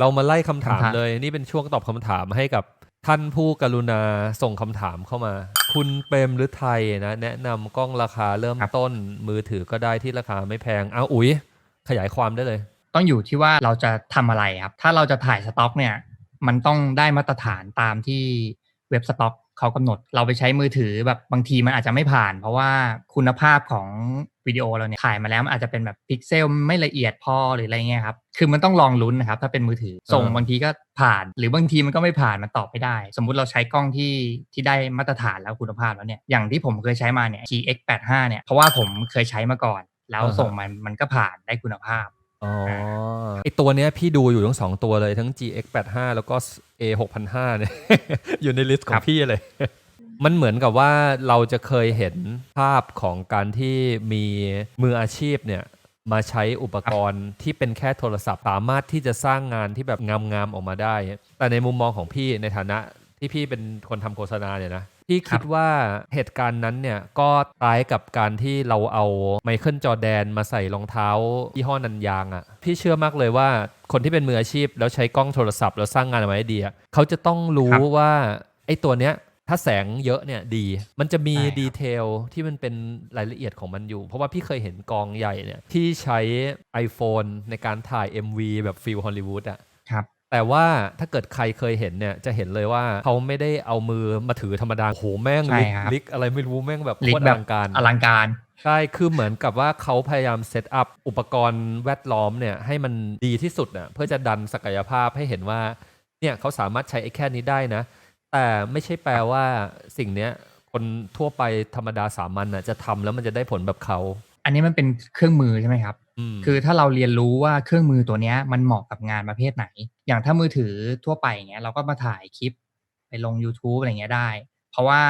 เรามาไล่คำถามคำถามเลย นี่เป็นช่วงตอบคำถามให้กับท่านผู้กรุณาส่งคำถามเข้ามา คุณเปรมหรือไทยนะ แนะนำกล้องราคาเริ่มต้นมือถือก็ได้ที่ราคาไม่แพงเอาอุ๋ย ขยายความได้เลย ต้องอยู่ที่ว่าเราจะทำอะไรครับ ถ้าเราจะถ่ายสต็อกเนี่ย มันต้องได้มาตรฐานตามที่เว็บสต็อก เขากำหนดเราไปใช้มือถือแบบบางทีมันอาจจะไม่ผ่าน เพราะว่าคุณภาพของวิดีโอเราเนี่ยถ่ายมาแล้วมันอาจจะเป็นแบบพิกเซลไม่ละเอียดพอหรืออะไรเงี้ยครับคือมันต้องลองลุ้นนะครับถ้าเป็นมือถือส่งอ่าบางทีก็ผ่าน หรือบางทีมันก็ไม่ผ่านมันตอบไม่ได้ สมมุติเราใช้กล้องที่ที่ได้มาตรฐานแล้วคุณภาพแล้วเนี่ยอย่างที่ผมเคยใช้มาเนี่ย GX85 เนี่ยเพราะว่าผมเคยใช้มาก่อน แล้วส่งมันมันก็ผ่านได้คุณภาพ อ๋อไอตัวเนี้ยพี่ดูอยู่ทั้งสองตัวเลยทั้ง GX85 แล้วก็ A6005 เนี่ย อยู่ในลิสต์ขอครังบ พี่เลย มันเหมือนกับว่าเราจะเคยเห็นภาพของการที่มีมืออาชีพเนี่ยมาใช้อุปกรณ์ที่เป็นแค่โทรศัพท์สามารถที่จะสร้างงานที่แบบงามๆออกมาได้ แต่ในมุมมองของพี่ในฐานะที่พี่เป็นคนทำโฆษณาเนี่ยนะ พี่คิดว่าเหตุการณ์นั้นเนี่ยก็คล้ายกับการที่เราเอาไมเคิลจอร์แดนมาใส่รองเท้ายี่ห้อนันยางอะ่ะ พี่เชื่อมากเลยว่าคนที่เป็นมืออาชีพ แล้วใช้กล้องโทรศัพท์แล้วสร้างงานออกมาได้ดีอะเขาจะต้องรู้ครับว่าไอ้ตัวเนี้ยถ้าแสงเยอะเนี่ยดี มันจะมีใช่ครับดีเทลที่มันเป็นรายละเอียดของมันอยู่ เพราะว่าพี่เคยเห็นกองใหญ่เนี่ยที่ใช้ iPhone ในการถ่าย MV แบบฟิลฮอลลีวูดอะครับ แต่ว่าถ้าเกิดใครเคยเห็นเนี่ยจะเห็นเลยว่าเขาไม่ได้เอามือมาถือธรรมดาโอ้โหแม่งใช่ลิกครับ ลิกอะไรไม่รู้แม่งแบบลิโคกตรแบอบลังการ อลังการ ใช่ คือเหมือนกับว่าเขาพยายามเซตอัพอุปกรณ์แวดล้อมเนี่ยให้มันดีที่สุดน่ะเพื่อจะดันศักยภาพให้เห็นว่าเนี่ยเขาสามารถใช้ไอ้แค่นี้ได้นะ แต่ไม่ใช่แปลว่าสิ่งเนี้ยคนทั่วไปธรรมดาสามัญน่ะจะทำแล้วมันจะได้ผลแบบเขา อันนี้มันเป็นเครื่องมือใช่ไหมครับม คือถ้าเราเรียนรู้ว่าเครื่องมือตัวเนี้ยมันเหมาะกับงานประเภทไหน อย่างถ้ามือถือทั่วไปอย่างเงี้ยเราก็มาถ่ายคลิปไปลง YouTube อะไรเงี้ยได้ เพราะว่า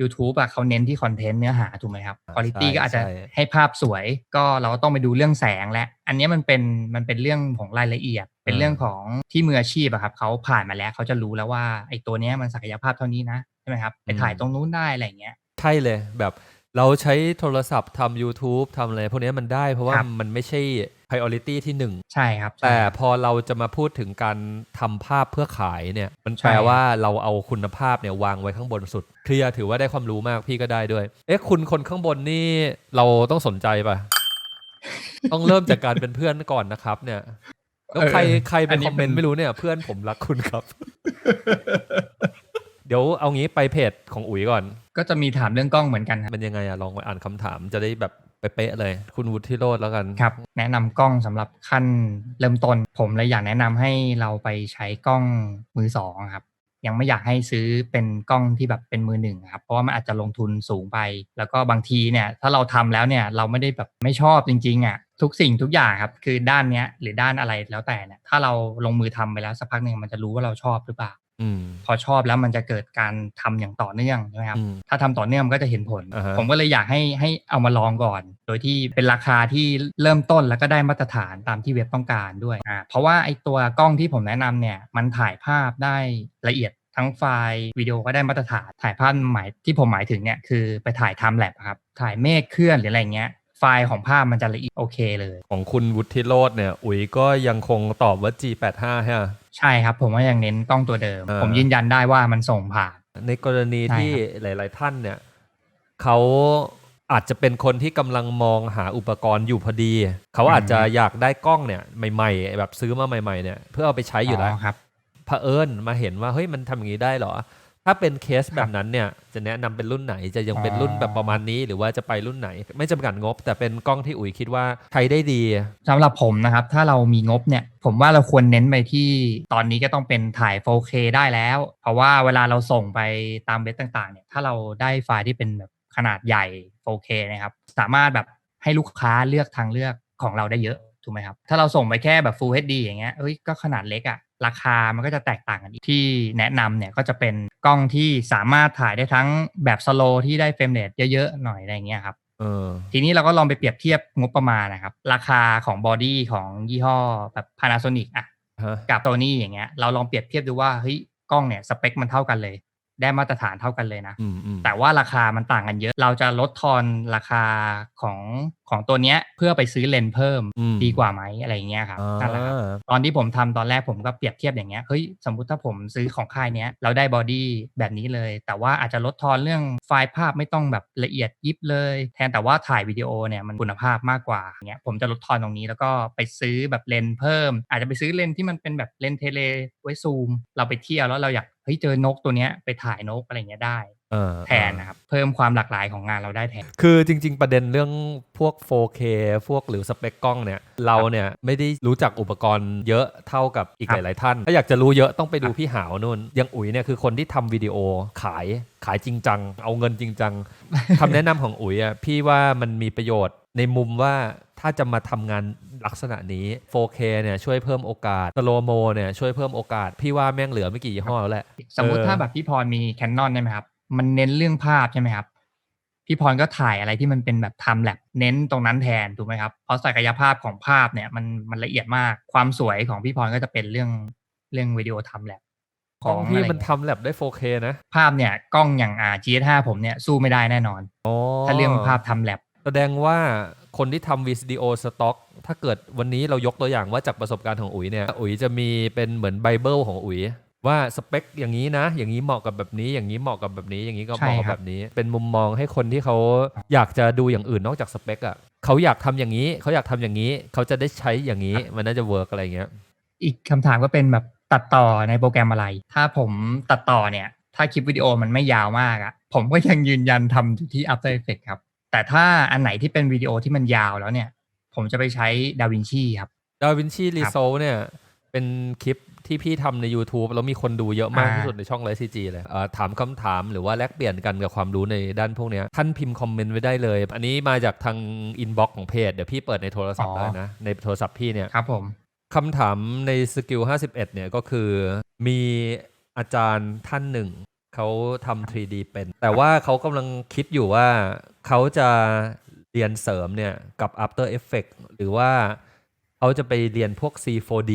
YouTube อะเขาเน้นที่คอนเทนต์เนื้อหาถูกไหมครับอ่าคุณภาพใช่ก็อาจจะใช่ให้ภาพสวยก็เราก็ต้องไปดูเรื่องแสงและ อันเนี้ยมันเป็นมันเป็นเรื่องของรายละเอียด เป็นเรื่องของที่มืออาชีพอะครับเขาผ่านมาแล้วเขาจะรู้แล้วว่าไอ้ตัวเนี้ยมันศักยภาพเท่านี้นะใช่ไหมครับไปถ่ายตรงนู้นได้อะไรเงี้ยใช่เลยแบบ เราใช้โทรศัพท์ทำ YouTube ทำอะไรพวกเนี้ยมันได้เพราะว่าครับ มันไม่ใช่ priority ที่หนึ่ง ใช่ครับใช่แต่พอเราจะมาพูดถึงการทำภาพเพื่อขายเนี่ย มันใช่แปลว่าเราเอาคุณภาพเนี่ยวางไว้ข้างบนสุด เคลียร์ถือว่าได้ความรู้มากพี่ก็ได้ด้วย เอ๊ะคุณคนข้างบนนี่เราต้องสนใจป่ะต้องเริ่มจากการเป็นเพื่อนก่อนนะครับเนี่ย แล้วใครเออใครเป็นอันนี้คอมเมนต์เป็นไม่รู้เนี่ย เพื่อนผมรักคุณครับ เดี๋ยวเอางี้ไปเพจของอุ๋ยก่อน ก็จะมีถามเรื่องกล้องเหมือนกันครับมันยังไงอะลองไปอ่านคำถามจะได้แบบเป๊ะๆเลย คุณวุฒิโรธแล้วกัน ครับ แนะนำกล้องสำหรับขั้นเริ่มต้น ผมเลยอยากแนะนำให้เราไปใช้กล้องมือสองครับ ยังไม่อยากให้ซื้อเป็นกล้องที่แบบเป็นมือหนึ่งครับเพราะว่ามันอาจจะลงทุนสูงไป แล้วก็บางทีเนี่ยถ้าเราทำแล้วเนี่ยเราไม่ได้แบบไม่ชอบจริงๆอะทุกสิ่งทุกอย่างครับคือด้านเนี้ยหรือด้านอะไรแล้วแต่เนี่ยถ้าเราลงมือทำไปแล้วสักพักหนึ่งมันจะรู้ว่าเราชอบหรือเปล่าอืม พอชอบแล้วมันจะเกิดการทำอย่างต่อเนื่องใช่ไหมครับอืมถ้าทำต่อเนื่องมันก็จะเห็นผลอ่าฮะผมก็เลยอยากให้ให้เอามาลองก่อน โดยที่เป็นราคาที่เริ่มต้นแล้วก็ได้มาตรฐานตามที่เว็บต้องการด้วยอ่าเพราะว่าไอ้ตัวกล้องที่ผมแนะนำเนี่ยมันถ่ายภาพได้ละเอียดทั้งไฟล์วิดีโอก็ได้มาตรฐานถ่ายภาพหมายที่ผมหมายถึงเนี่ยคือไปถ่ายทำแลบครับถ่ายเมฆเคลื่อนหรืออะไรเงี้ยไฟล์ของภาพมันจะละเอียดโอเคเลย ของคุณวุฒิโรธเนี่ยอุ๋ยก็ยังคงตอบว่า G85 ใช่ไหม ใช่ครับ ผมว่ายังเน้นกล้องตัวเดิมอ่าผมยืนยันได้ว่ามันส่งผ่าน ในกรณีใช่ที่ครัหลาย ๆ ท่านเนี่ยเขาอาจจะเป็นคนที่กำลังมองหาอุปกรณ์อยู่พอดี เขาอาจจะอยากได้กล้องเนี่ยใหม่ๆ แบบซื้อมาใหม่ ๆ เนี่ยเพื่อเอาไปใช้อยู่แล้วครับเผอิญมาเห็นว่าเฮ้ยมันทำอย่างนี้ได้เหรอ ถ้าเป็นเคสแบบนั้นเนี่ยจะแนะนำเป็นรุ่นไหนจะยังเป็นรุ่นแบบประมาณนี้ หรือว่าจะไปรุ่นไหน ไม่จำกัดงบ แต่เป็นกล้องที่อุ๋ยคิดว่าใช้ได้ดีสำหรับผมนะครับ ถ้าเรามีงบเนี่ยผมว่าเราควรเน้นไปที่ตอนนี้ก็ต้องเป็นถ่าย 4K ได้แล้ว เพราะว่าเวลาเราส่งไปตามเว็บต่างๆเนี่ยถ้าเราได้ไฟล์ที่เป็นแบบขนาดใหญ่ 4K นะครับสามารถแบบให้ลูกค้าเลือกทางเลือกของเราได้เยอะถูกไหมครับถ้าเราส่งไปแค่แบบ Full HD อย่างเงี้ยเอ้ยก็ขนาดเล็กอะ ราคามันก็จะแตกต่างกันอีกที่แนะนำเนี่ยก็จะเป็นกล้องที่สามารถถ่ายได้ทั้งแบบสโลที่ได้เฟรมเรทเยอะๆหน่อยอะไรอย่างเงี้ยครับเออทีนี้เราก็ลองไปเปรียบเทียบงบประมาณนะครับ ราคาของบอดี้ของยี่ห้อแบบ Panasonic อะฮะกับ Sony อย่างเงี้ยเราลองเปรียบเทียบดูว่าเฮ้ยกล้องเนี่ยสเปคมันเท่ากันเลย ได้มาตรฐานเท่ากันเลยนะอืมอืมแต่ว่าราคามันต่างกันเยอะ เราจะลดทอนราคาของของตัวเนี้ยเพื่อไปซื้อเลนส์เพิ่มอืมดีกว่าไหมอะไรอย่างเงี้ยครับอ่านั่นแหละครับตอนที่ผมทำตอนแรกผมก็เปรียบเทียบอย่างเงี้ย เฮ้ยสมมุติถ้าผมซื้อของค่ายเนี้ยเราได้บอดี้แบบนี้เลย แต่ว่าอาจจะลดทอนเรื่องไฟล์ภาพไม่ต้องแบบละเอียดยิบเลย แทนแต่ว่าถ่ายวิดีโอเนี่ยมันคุณภาพมากกว่าเงี้ยผมจะลดทอนตรงนี้แล้วก็ไปซื้อแบบเลนส์เพิ่ม อาจจะไปซื้อเลนส์ที่มันเป็นแบบเลนส์เทเลไว้ซูม เราไปเที่ยวแล้วเราอยาก เฮ้ยเจอนกตัวเนี้ยไปถ่ายนกอะไรเงี้ยได้เออแทนนะครับเพิ่มความหลากหลายของงานเราได้แทน คือจริง ๆ ประเด็นเรื่องพวก 4K พวกหรือสเปคกล้องเนี่ย เราเนี่ยไม่ได้รู้จักอุปกรณ์เยอะเท่ากับอีกครัหบลาย ๆ ท่าน ถ้าอยากจะรู้เยอะต้องไปดูครับพี่หาวนู่นอยังอุ๋ยเนี่ยคือคนที่ทำวิดีโอขายขายจริงจัง เอาเงินจริงจังคำแนะนำของอุ๋ยอะพี่ว่ามันมีประโยชน์ในมุมว่าถ้าจะมาทำงาน ลักษณะนี้ 4K เนี่ยช่วยเพิ่มโอกาส slow mo เนี่ยช่วยเพิ่มโอกาส พี่ว่าแม่งเหลือไม่กี่ยี่ห้อแล้วแหละ สมมุติเออถ้าแบบพี่พรมีแคนนอนใช่ไหมครับ มันเน้นเรื่องภาพใช่ไหมครับ พี่พรก็ถ่ายอะไรที่มันเป็นแบบทำแลบเน้นตรงนั้นแทนถูกไหมครับ เพราะศักยภาพของภาพเนี่ยมันมันละเอียดมาก ความสวยของพี่พรก็จะเป็นเรื่องเรื่องวิดีโอทำแลบกล้องพี่ะไรมันทำแลบได้ 4K นะ ภาพเนี่ย กล้องอย่างอ่า GS5 ผมเนี่ย สู้ไม่ได้แน่นอนอ๋อถ้าเรื่องภาพทำแลบแสดงว่า คนที่ทำวิดีโอสต็อก ถ้าเกิดวันนี้เรายกตัวอย่างว่าจากประสบการณ์ของอุ๋ยเนี่ย อุ๋ยจะมีเป็นเหมือนไบเบิลของอุ๋ยว่าสเปคอย่างนี้นะ อย่างนี้เหมาะกับแบบนี้ อย่างนี้เหมาะกับแบบนี้ อย่างนี้ก็เหมาะกับแบบนี้ เป็นมุมมองให้คนที่เขาอยากจะดูอย่างอื่นนอกจากสเปคอะเขาอยากทำอย่างนี้ เขาอยากทำอย่างนี้ เขาจะได้ใช้อย่างนี้ มันน่าจะเวิร์กอะไรเงี้ย อีกคำถามก็เป็นแบบตัดต่อในโปรแกรมอะไร ถ้าผมตัดต่อเนี่ย ถ้าคลิปวิดีโอมันไม่ยาวมากอะผมก็ยังยืนยันทำอยู่ที่ After Effects ครับ แต่ถ้าอันไหนที่เป็นวิดีโอที่มันยาวแล้วเนี่ย ผมจะไปใช้ DaVinci ครับดาวินชีรีโซเนี่ยเป็นคลิปที่พี่ทำใน YouTube แล้วมีคนดูเยอะมากอ่าที่สุดในช่องไลฟ์ซีจีเลยเอ่อถามคำถามหรือว่าแลกเปลี่ยนกันกับความรู้ในด้านพวกเนี้ยท่านพิมพ์คอมเมนต์ไว้ได้เลย อันนี้มาจากทางอินบ็อกซ์ของเพจ เดี๋ยวพี่เปิดในโทรศัพท์อ๋อได้นะ ในโทรศัพท์พี่เนี่ยครับผมคำถามในสกิล51 เนี่ยก็คือ มีอาจารย์ท่านหนึ่ง เขาทำ 3D เป็น แต่ว่าเขากำลังคิดอยู่ว่าเขาจะเรียนเสริมเนี่ยกับ After Effects หรือว่าเขาจะไปเรียนพวก C4D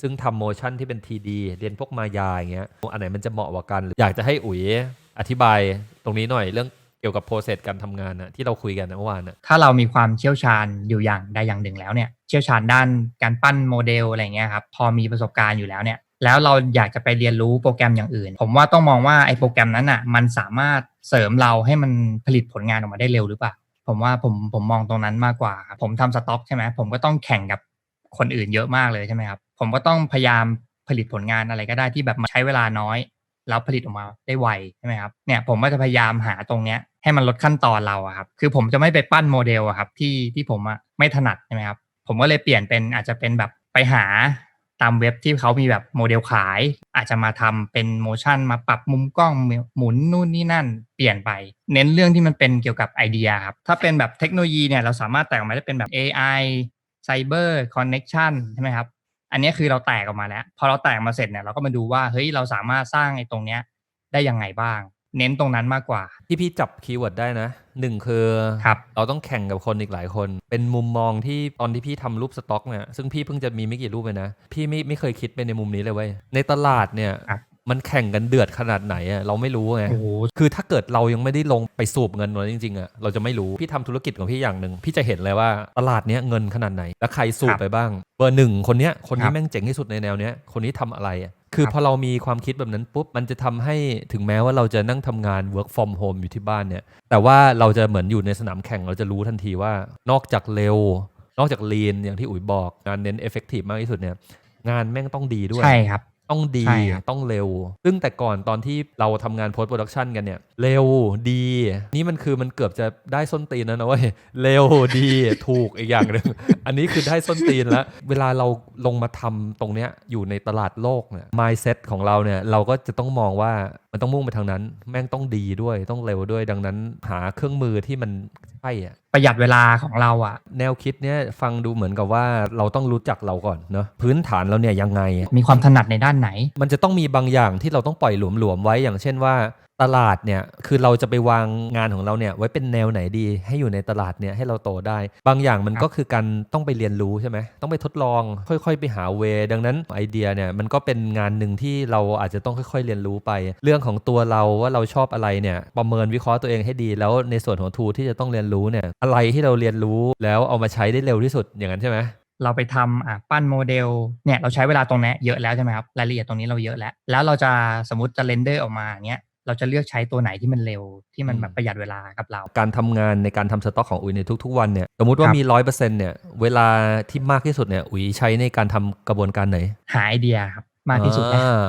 ซึ่งทำโมชั่นที่เป็น TD เรียนพวกมายาอย่างเงี้ย อันไหนมันจะเหมาะกว่ากัน อยากจะให้อุ๋ยอธิบายตรงนี้หน่อยเรื่องเกี่ยวกับโปรเซสการทำงานนะที่เราคุยกันเมื่อวานนะถ้าเรามีความเชี่ยวชาญอยู่อย่างใดอย่างหนึ่งแล้วเนี่ย เชี่ยวชาญด้านการปั้นโมเดลอะไรเงี้ยครับ พอมีประสบการณ์อยู่แล้วเนี่ย แล้วเราอยากจะไปเรียนรู้โปรแกรมอย่างอื่น ผมว่าต้องมองว่าไอ้โปรแกรมนั้นอะ มันสามารถเสริมเราให้มันผลิตผลงานออกมาได้เร็วหรือเปล่าผมว่าผมผมมองตรงนั้นมากกว่าผมทำสต็อกใช่ไหมผมก็ต้องแข่งกับคนอื่นเยอะมากเลยใช่ไหมครับผมก็ต้องพยายามผลิตผลงานอะไรก็ได้ที่แบบใช้เวลาน้อยแล้วผลิตออกมาได้ไวใช่ไหมครับเนี่ยผมก็จะพยายามหาตรงเนี้ยให้มันลดขั้นตอนเราอะครับคือผมจะไม่ไปปั้นโมเดลอะครับที่ที่ผมอะไม่ถนัดใช่ไหมครับผมก็เลยเปลี่ยนเป็นอาจจะเป็นแบบไปหา ตามเว็บที่เขามีแบบโมเดลขาย อาจจะมาทำเป็นโมชั่นมาปรับมุมกล้องหมุนนู่นนี่นั่น เปลี่ยนไป เน้นเรื่องที่มันเป็นเกี่ยวกับไอเดียครับ ถ้าเป็นแบบเทคโนโลยีเนี่ยเราสามารถแตกออกมาได้เป็นแบบ AI Cyber Connection ใช่ไหมครับ อันนี้คือเราแตกออกมาแล้ว พอเราแตกมาเสร็จเนี่ยเราก็มาดูว่าเฮ้ยเราสามารถสร้างไอ้ตรงเนี้ยได้ยังไงบ้าง เน้นตรงนั้นมากกว่า ที่พี่จับคีย์เวิร์ดได้นะหนึ่งคือครับเราต้องแข่งกับคนอีกหลายคน เป็นมุมมองที่ตอนที่พี่ทำรูปสต็อกเนี่ยซึ่งพี่เพิ่งจะมีไม่กี่รูปเลยนะ พี่ไม่ไม่เคยคิดไปในมุมนี้เลยเว้ยในตลาดเนี่ยครับมันแข่งกันเดือดขนาดไหนอะเราไม่รู้ไงโอ้โหคือถ้าเกิดเรายังไม่ได้ลงไปสูบเงินนั้นจริงๆอะเราจะไม่รู้ พี่ทำธุรกิจของพี่อย่างหนึ่ง พี่จะเห็นเลยว่าตลาดเนี้ยเงินขนาดไหน แล้วใครสูบไปบ้าง เบอร์หนึ่งคนเนี้ยคนคนี้รับแม่งเจ๋งที่สุดในแนวเนี้ยคนนี้ทำอะไรอะ คือครับพอเรามีความคิดแบบนั้นปุ๊บ มันจะทำให้ถึงแม้ว่าเราจะนั่งทำงาน work from home อยู่ที่บ้านเนี่ย แต่ว่าเราจะเหมือนอยู่ในสนามแข่งเราจะรู้ทันทีว่านอกจากเร็ว นอกจากลีนอย่างที่อุ๋ยบอก งานเน้น effective มากที่สุดเนี่ย งานแม่งต้องดีด้วย ใช่ครับ ต้องดีใช่ครับ ต้องเร็ว ซึ่งแต่ก่อนตอนที่เราทำงาน post production กันเนี่ยเร็วดี นี่มันคือมันเกือบจะได้ส้นตีนแล้วนะเว้ยเร็วดีถูกอีกอย่างหนึ่งอันนี้คือได้ส้นตีนแล้ว เวลาเราลงมาทำตรงเนี้ยอยู่ในตลาดโลกเนี่ย mindset ของเราเนี่ยเราก็จะต้องมองว่ามันต้องมุ่งไปทางนั้น แม่งต้องดีด้วยต้องเร็วด้วยดังนั้นหาเครื่องมือที่มันใช่อะประหยัดเวลาของเราอะแนวคิดเนี้ยฟังดูเหมือนกับว่าเราต้องรู้จักเราก่อนเนาะพื้นฐานเราเนี่ยยังไง มีความถนัดในด้านไหน มันจะต้องมีบางอย่างที่เราต้องปล่อยหลวมๆไว้อย่างเช่นว่าตลาดเนี่ยคือเราจะไปวางงานของเราเนี่ยไว้เป็นแนวไหนดีให้อยู่ในตลาดเนี่ยให้เราโตได้ บางอย่างมันครับก็คือการต้องไปเรียนรู้ใช่ไหมต้องไปทดลอง ค่อยๆ ไปหาเวย์ดังนั้นไอเดียเนี่ยมันก็เป็นงานหนึ่งที่เราอาจจะต้องค่อย ๆ เรียนรู้ไป เรื่องของตัวเราว่าเราชอบอะไรเนี่ยประเมินวิเคราะห์ตัวเองให้ดี แล้วในส่วนของทูที่จะต้องเรียนรู้เนี่ยอะไรที่เราเรียนรู้แล้วเอามาใช้ได้เร็วที่สุดอย่างนั้นใช่ไหมเราไปทำอะปั้นโมเดลเนี่ยเราใช้เวลาตรงนี้เยอะแล้วใช่ไหมครับรายละเอียดตรงนี้เราเยอะแล้ว แล้วเราจะสมมติจะเรนเดอร์ออกมาเนี้ย เราจะเลือกใช้ตัวไหนที่มันเร็วที่มันแบบประหยัดเวลากับเรา การทำงานในการทำสต็อกของอุ๋ยในทุกๆวันเนี่ยสมมติว่าครับมีร้อยเปอร์เซ็นต์เนี่ยเวลาที่มากที่สุดเนี่ยอุ๋ยใช้ในการทำกระบวนการไหน หาไอเดียครับมากที่สุดนะอ่า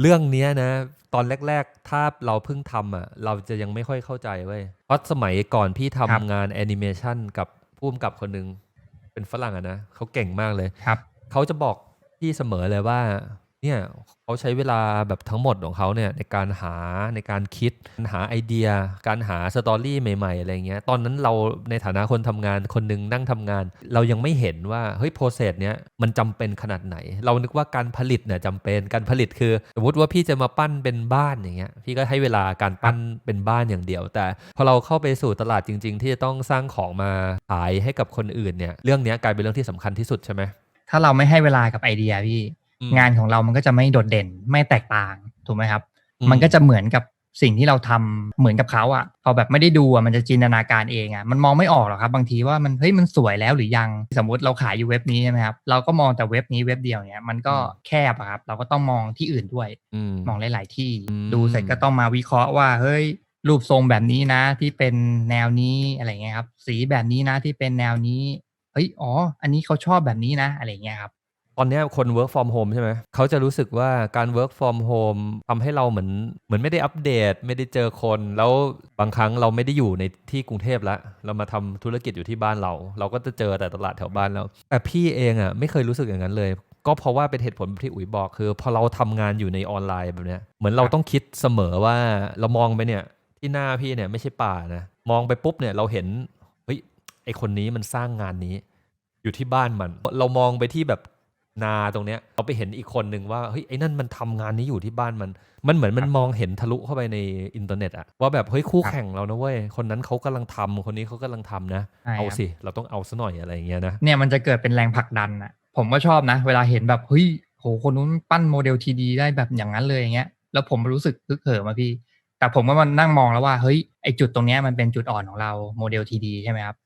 เรื่องเนี้ยนะ ตอนแรก ๆ ถ้าเราเพิ่งทำอะเราจะยังไม่ค่อยเข้าใจเว้ยเพราะสมัยก่อนพี่ทำครับงานแอนิเมชันกับผู้กำกับคนหนึ่งเป็นฝรั่งอะนะเขาเก่งมากเลยครับเขาจะบอกพี่เสมอเลยว่า เนี่ยเขาใช้เวลาแบบทั้งหมดของเขาเนี่ยในการหาในการคิดหาไอเดีย การหาสตอรี่ใหม่ ๆ อะไรเงี้ยตอนนั้นเราในฐานะคนทำงานคนหนึ่งนั่งทำงาน เรายังไม่เห็นว่าเฮ้ยโปรเซสเนี้ยมันจำเป็นขนาดไหน เรานึกว่าการผลิตเนี่ยจำเป็นการผลิตคือ สมมติว่าพี่จะมาปั้นเป็นบ้านอย่างเงี้ยพี่ก็ให้เวลาการปั้นเป็นบ้านอย่างเดียว แต่พอเราเข้าไปสู่ตลาดจริง ๆ ที่จะต้องสร้างของมาขายให้กับคนอื่นเนี่ยเรื่องเนี้ยกลายเป็นเรื่องที่สำคัญที่สุดใช่ไหมถ้าเราไม่ให้เวลากับไอเดียพี่อืม งานของเรามันก็จะไม่โดดเด่นไม่แตกต่างถูกไหมครับอืมมันก็จะเหมือนกับสิ่งที่เราทำเหมือนกับเขาอะพอแบบไม่ได้ดูอะมันจะจินตนาการเองอะมันมองไม่ออกหรอกครับ บางทีว่ามันเฮ้ยมันสวยแล้วหรือยังสมมติเราขายอยู่เว็บนี้ใช่ไหมครับเราก็มองแต่เว็บนี้เว็บเดียวเนี่ยมันก็แคบอะครับ เราก็ต้องมองที่อื่นด้วยอืมมองหลาย ๆ ที่อืมดูเสร็จก็ต้องมาวิเคราะห์ว่าเฮ้ยรูปทรงแบบนี้นะที่เป็นแนวนี้อะไรเงี้ยครับ สีแบบนี้นะที่เป็นแนวนี้เฮ้ยอ๋อ อันนี้เขาชอบแบบนี้นะ อะไรเงี้ยครับ ตอนนี้คน work from home ใช่ไหม เขาจะรู้สึกว่าการ work from home ทำให้เราเหมือนเหมือนไม่ได้อัปเดต ไม่ได้เจอคน แล้วบางครั้งเราไม่ได้อยู่ในที่กรุงเทพแล้ว เรามาทำธุรกิจอยู่ที่บ้านเรา เราก็จะเจอแต่ตลาดแถวบ้านเราแต่พี่เองอะไม่เคยรู้สึกอย่างนั้นเลย ก็เพราะว่าเป็นเหตุผลที่อุ๋ยบอกคือ พอเราทำงานอยู่ในออนไลน์แบบเนี้ย เหมือนเราต้องคิดเสมอว่าเรามองไปเนี่ยที่หน้าพี่เนี่ยไม่ใช่ป่านะ มองไปปุ๊บเนี่ยเราเห็นเฮ้ยไอคนนี้มันสร้างงานนี้ อยู่ที่บ้านมัน เรามองไปที่แบบ นาตรงเนี้ยเราไปเห็นอีกคนหนึ่งว่าเฮ้ยไอ้นั่นมันทำงานนี้อยู่ที่บ้านมัน มันเหมือนมันมองเห็นทะลุเข้าไปในอินเทอร์เน็ตอะว่าแบบเฮ้ยคู่ครับแข่งเรานะเว้ยคนนั้นเขากำลังทำคนนี้เขากำลังทำนะใช่เอาครับสิเราต้องเอาซะหน่อยอะไรอย่างเงี้ยนะเนี่ยมันจะเกิดเป็นแรงผลักดันอะผมก็ชอบนะ เวลาเห็นแบบเฮ้ยโหคนนู้นปั้นโมเดลทีดีได้แบบอย่างนั้นเลยอย่างเงี้ยแล้วผมรู้สึกฮึกเหิมอะพี่ แต่ผมก็มานั่งมองแล้วว่าเฮ้ยไอจุดตรงเนี้ยมันเป็นจุดอ่อนของเราโมเดลทีดีใช่ไหมครับเออ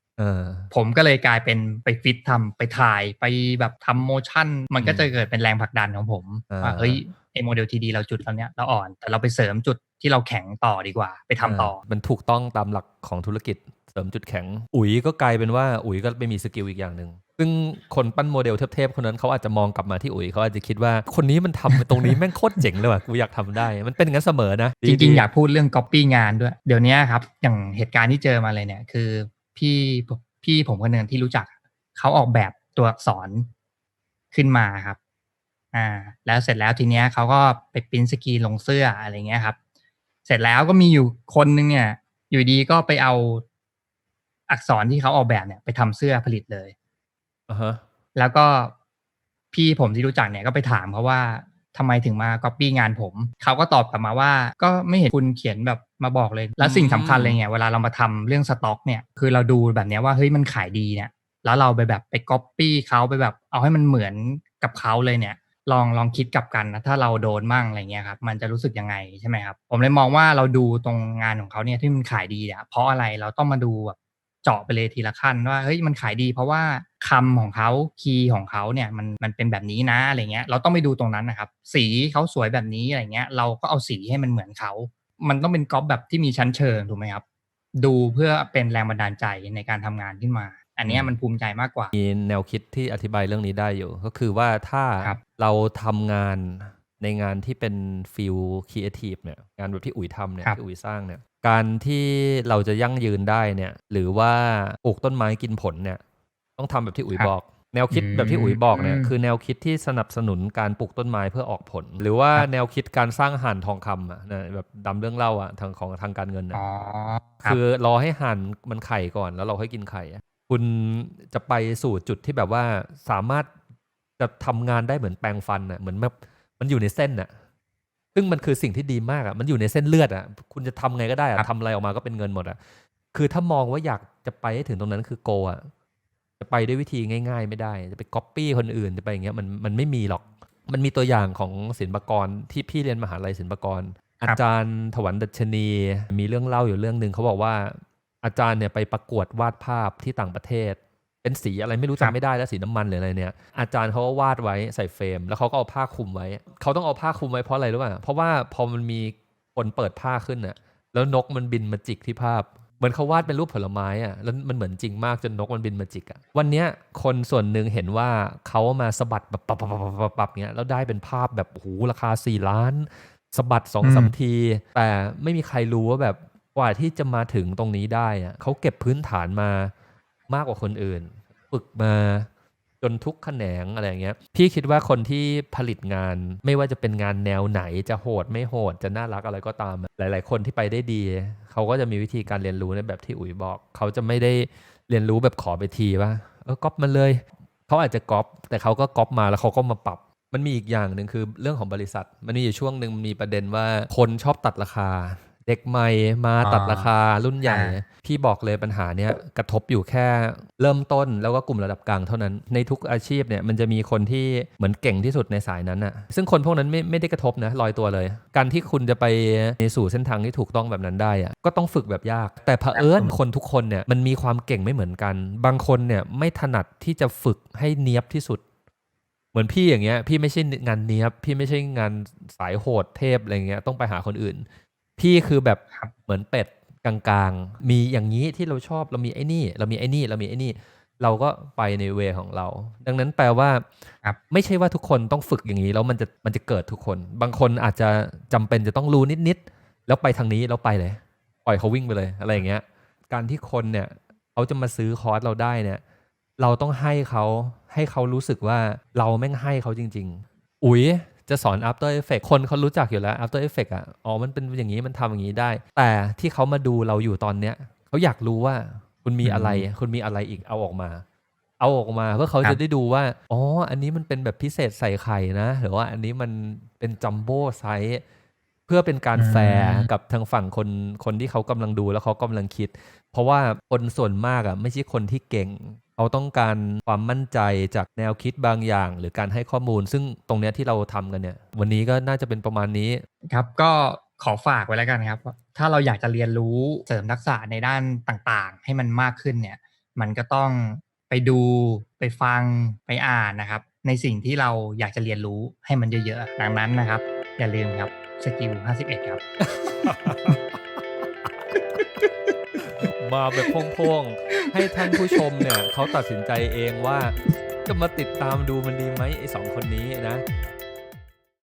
ผมก็เลยกลายเป็นไปฟิตทำไปถ่ายไปแบบทำโมชั่น มันก็จะเกิดเป็นแรงผลักดันของผมอ่าว่าเฮ้ยไอโมเดลทีดีเราจุดเราเนี้ยเราอ่อน แต่เราไปเสริมจุดที่เราแข็งต่อดีกว่า ไปทำต่อ มันถูกต้องตามหลักของธุรกิจเสริมจุดแข็ง อุ๋ยก็กลายเป็นว่าอุ๋ยก็ไปมีสกิลอีกอย่างหนึ่งซึ่งคนปั้นโมเดลเทพๆคนนั้นเขาอาจจะมองกลับมาที่อุ๋ยเขาอาจจะคิดว่าคนนี้มันทำตรงนี้แม่งโคตรเจ๋งเลยว่ะกูอยากทำได้ มันเป็นอย่างนั้นเสมอนะจริงดีๆๆอยากพูดเรื่อง copy งานด้วย เดี๋ยวนี้ครับอย่างเหตุการณ์ที่เจอมาเลยเนี่ยคือ พี่พี่ผมคนหนึ่งที่รู้จักเขาออกแบบตัวอักษรขึ้นมาครับ อ่า แล้วเสร็จแล้วทีเนี้ยเขาก็ไปปริ้นสกรีนลงเสื้ออะไรเงี้ยครับ เสร็จแล้วก็มีอยู่คนนึงเนี่ย อยู่ดีก็ไปเอาอักษรที่เขาออกแบบเนี่ยไปทำเสื้อผลิตเลยอ่าฮะแล้วก็พี่ผมที่รู้จักเนี่ยก็ไปถามเขาว่า ทำไมถึงมาก๊อปปี้งานผม เขาก็ตอบกลับมาว่า ก็ไม่เห็นคุณเขียนแบบมาบอกเลย แล้วสิ่งสำคัญเลยเนี่ยเวลาเรามาทำเรื่องสต็อกเนี่ยคือเราดูแบบเนี้ยว่าเฮ้ยมันขายดีเนี่ยแล้วเราไปแบบไปก๊อปปี้เขาไปแบบเอาให้มันเหมือนกับเขาเลยเนี่ยลองลองคิดกลับกันนะถ้าเราโดนมั่งอะไรเงี้ยครับมันจะรู้สึกยังไงใช่ไหมครับผมเลยมองว่าเราดูตรงงานของเขาเนี่ยที่มันขายดีเนี่ยเพราะอะไรเราต้องมาดูแบบ เจาะไปเลยทีละขั้นว่าเฮ้ยมันขายดีเพราะว่าคำของเขาคีย์ของเขาเนี่ยมันมันเป็นแบบนี้นะอะไรเงี้ยเราต้องไปดูตรงนั้นนะครับ สีเขาสวยแบบนี้อะไรเงี้ย เราก็เอาสีให้มันเหมือนเขา มันต้องเป็นก๊อปแบบที่มีชั้นเชิงถูกไหมครับ ดูเพื่อเป็นแรงบันดาลใจในการทำงานขึ้นมา อันเนี้ยมันภูมิใจมากกว่า มีแนวคิดที่อธิบายเรื่องนี้ได้อยู่ ก็คือว่าถ้าครับเราทำงานในงานที่เป็นฟิลครีเอทีฟเนี่ยงานแบบที่อุ๋ยทำเนี่ยครับที่อุ๋ยสร้างเนี่ย การที่เราจะยั่งยืนได้เนี่ย หรือว่าปลูกต้นไม้กินผลเนี่ย ต้องทำแบบที่อุ๋ยครับบอก แนวคิดอืมแบบที่อุ๋ยบอกเนี่ยอืมคือแนวคิดที่สนับสนุนการปลูกต้นไม้เพื่อออกผล หรือว่าครับแนวคิดการสร้างห่านทองคำอะนะแบบดำเรื่องเล่าอะทางของทางการเงินนะอ๋อครับคือรอให้ห่านมันไข่ก่อนแล้วเราค่อยกินไข่อะคุณจะไปสู่จุดที่แบบว่าสามารถจะทำงานได้เหมือนแปรงฟันอะเหมือนแบบมันอยู่ในเส้นอะ ซึ่งมันคือสิ่งที่ดีมากอะมันอยู่ในเส้นเลือดอะคุณจะทำไงก็ได้ครัอะบทำอะไรออกมาก็เป็นเงินหมดอะคือถ้ามองว่าอยากจะไปให้ถึงตรงนั้นคือโกอะจะไปด้วยวิธีง่ายๆ ไม่ได้ จะไปก๊อปปี้คนอื่นจะไปอย่างเงี้ยมันมันไม่มีหรอก มันมีตัวอย่างของศิลปากรที่พี่เรียนมหาลัยศิลปากร อาจารย์ถวันดัชนี มีเรื่องเล่าอยู่เรื่องหนึ่งเขาบอกว่าอาจารย์เนี่ยไปประกวดวาดภาพที่ต่างประเทศ เป็นสีอะไรไม่รู้ครับจำไม่ได้แล้วสีน้ำมันหรืออะไรเนี่ย อาจารย์เขาก็วาดไว้ใส่เฟรม แล้วเขาก็เอาผ้าคลุมไว้ เขาต้องเอาผ้าคลุมไว้เพราะอะไรรู้ป่ะเพราะว่าพอมันมีคนเปิดผ้าขึ้นน่ะ แล้วนกมันบินมาจิกที่ภาพ เหมือนเขาวาดเป็นรูปผลไม้อะแล้วมันเหมือนจริงมากจนนกมันบินมาจิกอะวันเนี้ยคนส่วนหนึ่งเห็นว่าเขามาสะบัดแบบปับปับปับปับปับปับเงี้ยแล้วได้เป็นภาพแบบโอ้โหราคาสี่ล้านสะบัดสองอืมสามที แต่ไม่มีใครรู้ว่าแบบกว่าที่จะมาถึงตรงนี้ได้อะเขาเก็บพื้นฐานมา มากกว่าคนอื่น ฝึกมาจนทุกแขนงอะไรอย่างเงี้ย พี่คิดว่าคนที่ผลิตงานไม่ว่าจะเป็นงานแนวไหนจะโหดไม่โหดจะน่ารักอะไรก็ตาม หลาย ๆ คนที่ไปได้ดี เขาก็จะมีวิธีการเรียนรู้ในแบบที่อุ๋ยบอก เขาจะไม่ได้เรียนรู้แบบขอไปทีว่าเออก๊อปมันเลยเขาอาจจะก๊อปแต่เขาก็ก๊อปมาแล้วเขาก็มาปรับ มันมีอีกอย่างหนึ่งคือเรื่องของบริษัท มันมีอยู่ช่วงหนึ่งมีประเด็นว่าคนชอบตัดราคา เด็กใหม่มาตัดราคารุ่นใหญ่อ่าพี่บอกเลยปัญหาเนี้ยกระทบอยู่แค่เริ่มต้นแล้วก็กลุ่มระดับกลางเท่านั้น ในทุกอาชีพเนี่ยมันจะมีคนที่เหมือนเก่งที่สุดในสายนั้นอะซึ่งคนพวกนั้นไม่ไม่ได้กระทบนะลอยตัวเลย การที่คุณจะไปในสู่เส้นทางที่ถูกต้องแบบนั้นได้อะก็ต้องฝึกแบบยาก แต่เผอิญคนทุกคนเนี่ยมันมีความเก่งไม่เหมือนกัน บางคนเนี่ยไม่ถนัดที่จะฝึกให้เนียบที่สุดเหมือนพี่อย่างเงี้ยพี่ไม่ใช่งานเนี้ยบพี่ไม่ใช่งานสายโหดเทพอะไรเงี้ยต้องไปหาคนอื่น พี่คือแบบครับเหมือนเป็ดกลางๆ มีอย่างนี้ที่เราชอบเรามีไอ้นี่ เรามีไอ้นี่เรามีไอ้นี่ เราก็ไปในเวของเรา ดังนั้นแปลว่าครับไม่ใช่ว่าทุกคนต้องฝึกอย่างนี้แล้วมันจะมันจะเกิดทุกคน บางคนอาจจะจำเป็นจะต้องรู้นิดๆแล้วไปทางนี้แล้วไปเลย ปล่อยเขาวิ่งไปเลยอะไรอย่างเงี้ย การที่คนเนี่ยเขาจะมาซื้อคอร์สเราได้เนี่ย เราต้องให้เขาให้เขารู้สึกว่าเราแม่งให้เขาจริง ๆ อุ๋ย จะสอน After Effects คนเขารู้จักอยู่แล้ว After Effects อะอ๋อมันเป็นอย่างนี้มันทำอย่างนี้ได้ แต่ที่เขามาดูเราอยู่ตอนเนี้ยเขาอยากรู้ว่าคุณมีอะไร คุณมีอะไรอีกเอาออกมา เอาออกมาเพื่อเขาครัจะบได้ดูว่าอ๋ออันนี้มันเป็นแบบพิเศษใส่ไข่นะหรือว่าอันนี้มันเป็นจัมโบ้ไซส์เพื่อเป็นการแฟร์กับทางฝั่งคนคนที่เขากำลังดูแล้วเขากำลังคิด เพราะว่าคนส่วนมากอะไม่ใช่คนที่เก่งเขาต้องการความมั่นใจจากแนวคิดบางอย่าง หรือการให้ข้อมูล ซึ่งตรงเนี้ยที่เราทำกันเนี่ย วันนี้ก็น่าจะเป็นประมาณนี้ครับก็ขอฝากไว้แล้วกันครับ ถ้าเราอยากจะเรียนรู้เสริมทักษะในด้านต่างๆ ให้มันมากขึ้นเนี่ย มันก็ต้องไปดูไปฟังไปอ่านนะครับ ในสิ่งที่เราอยากจะเรียนรู้ให้มันเยอะๆดังนั้นนะครับ อย่าลืมครับสกิล51 ครับ มาแบบพ่งๆ ให้ท่านผู้ชมเนี่ยเขาตัดสินใจเองว่าจะมาติดตามดูมันดีไหมไอ้สองคนนี้นะ